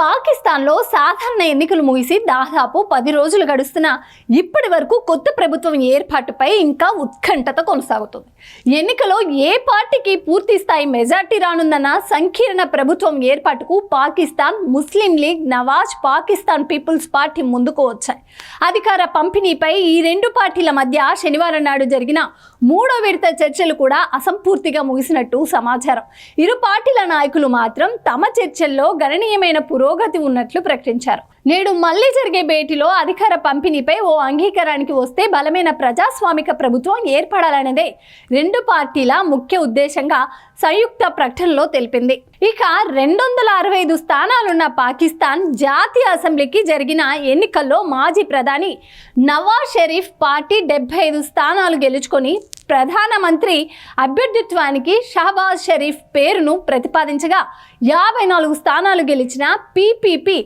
పాకిస్తాన్లో సాధారణ ఎన్నికలు ముగిసి దాదాపు పది రోజులు గడుస్తున్నా ఇప్పటి వరకు కొత్త ప్రభుత్వం ఏర్పాటుపై ఇంకా ఉత్కంఠత కొనసాగుతుంది. ఎన్నికలో ఏ పార్టీకి పూర్తి స్థాయి మెజార్టీ రానుందన్న సంకీర్ణ ప్రభుత్వం ఏర్పాటుకు Pakistan Muslim League Nawaz Pakistan Peoples party ముందుకు వచ్చాయి. అధికార పంపిణీపై ఈ రెండు పార్టీల మధ్య శనివారం నాడు జరిగిన మూడో విడత చర్చలు కూడా అసంపూర్తిగా ముగిసినట్టు సమాచారం. ఇరు పార్టీల నాయకులు మాత్రం తమ చర్చల్లో గణనీయమైన పురోగతి ఉన్నట్లు ప్రకటించారు. నేడు మళ్ళీ జరిగే భేటీలో అధికార పంపిణీపై ఓ అంగీకారానికి వస్తే బలమైన ప్రజాస్వామిక ప్రభుత్వం ఏర్పడాలన్నదే రెండు పార్టీల ముఖ్య ఉద్దేశంగా సంయుక్త ప్రకటనలో తెలిపింది. ఇక రెండు వందల అరవై ఐదు స్థానాలున్న పాకిస్తాన్ జాతీయ అసెంబ్లీకి జరిగిన ఎన్నికల్లో మాజీ ప్రధాని నవాజ్ షరీఫ్ పార్టీ డెబ్బై ఐదు స్థానాలు గెలుచుకొని ప్రధానమంత్రి అభ్యర్థిత్వానికి షహబాజ్ షరీఫ్ పేరును ప్రతిపాదించగా యాభై నాలుగు స్థానాలు గెలిచిన పీపీపీ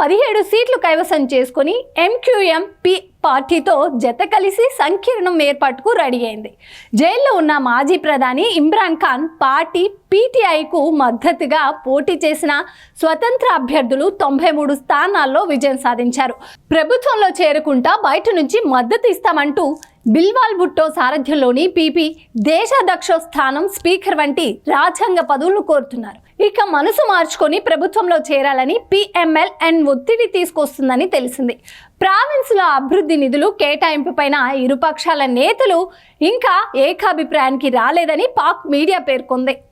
పదిహేడు సీట్లు కైవసం చేసుకుని ఎంక్యూఎం పి పార్టీతో జత కలిసి సంకీర్ణం ఏర్పాటుకు రెడీ అయింది. జైల్లో ఉన్న మాజీ ప్రధాని ఇమ్రాన్ ఖాన్ పార్టీ పీటీఐకు మద్దతుగా పోటీ చేసిన స్వతంత్ర అభ్యర్థులు తొంభై మూడు స్థానాల్లో విజయం సాధించారు. ప్రభుత్వంలో చేరుకుంటా బయట నుంచి మద్దతు ఇస్తామంటూ బిల్వాల్ భుట్టో సారథ్యంలోని పీపీ దేశాధ్యక్ష స్థానం స్పీకర్ వంటి రాజ్యాంగ పదవులను కోరుతున్నారు. ఇక మనసు మార్చుకొని ప్రభుత్వంలో చేరాలని పిఎంఎల్ అండ్ ఒత్తిడి తీసుకొస్తుందని తెలిసింది. ప్రావిన్స్ల అభివృద్ధి నిధులు కేటాయింపు పైన ఇరుపక్షాల నేతలు ఇంకా ఏకాభిప్రాయానికి రాలేదని పాక్ మీడియా పేర్కొంది.